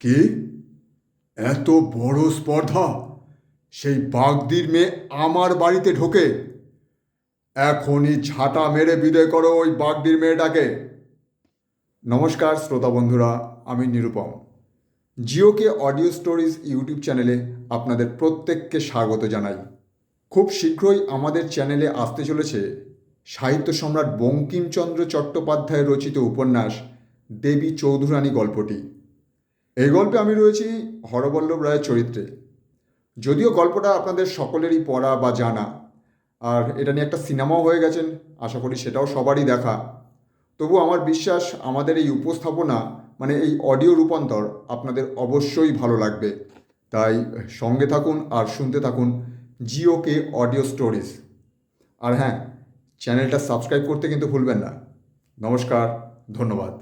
কি? এত বড় স্পর্ধা? সেই বাগদির মেয়ে আমার বাড়িতে ঢোকে। এখনই ঝাঁটা মেরে বিদায় করো ওই বাগদির মেয়েটাকে। নমস্কার শ্রোতা বন্ধুরা, আমি Nirupam. GOK audio stories YouTube চ্যানেলে আপনাদের প্রত্যেককে স্বাগত জানাই। খুব শীঘ্রই আমাদের চ্যানেলে আসতে চলেছে সাহিত্য সম্রাট বঙ্কিমচন্দ্র চট্টোপাধ্যায় রচিত উপন্যাস দেবী চৌধুরানী গল্পটি। এই গল্পে আমি রয়েছি হরবল্লভ রায়ের চরিত্রে। যদিও গল্পটা আপনাদের সকলেরই পড়া বা জানা, আর এটা নিয়ে একটা সিনেমাও হয়ে গেছেন, আশা করি সেটাও সবারই দেখা। তবু আমার বিশ্বাস, আমাদের এই উপস্থাপনা মানে এই অডিও রূপান্তর আপনাদের অবশ্যই ভালো লাগবে। তাই সঙ্গে থাকুন আর শুনতে থাকুন জিওকে অডিও স্টোরিজ আর হ্যাঁ চ্যানেলটা সাবস্ক্রাইব করতে কিন্তু ভুলবেন না। নমস্কার, ধন্যবাদ।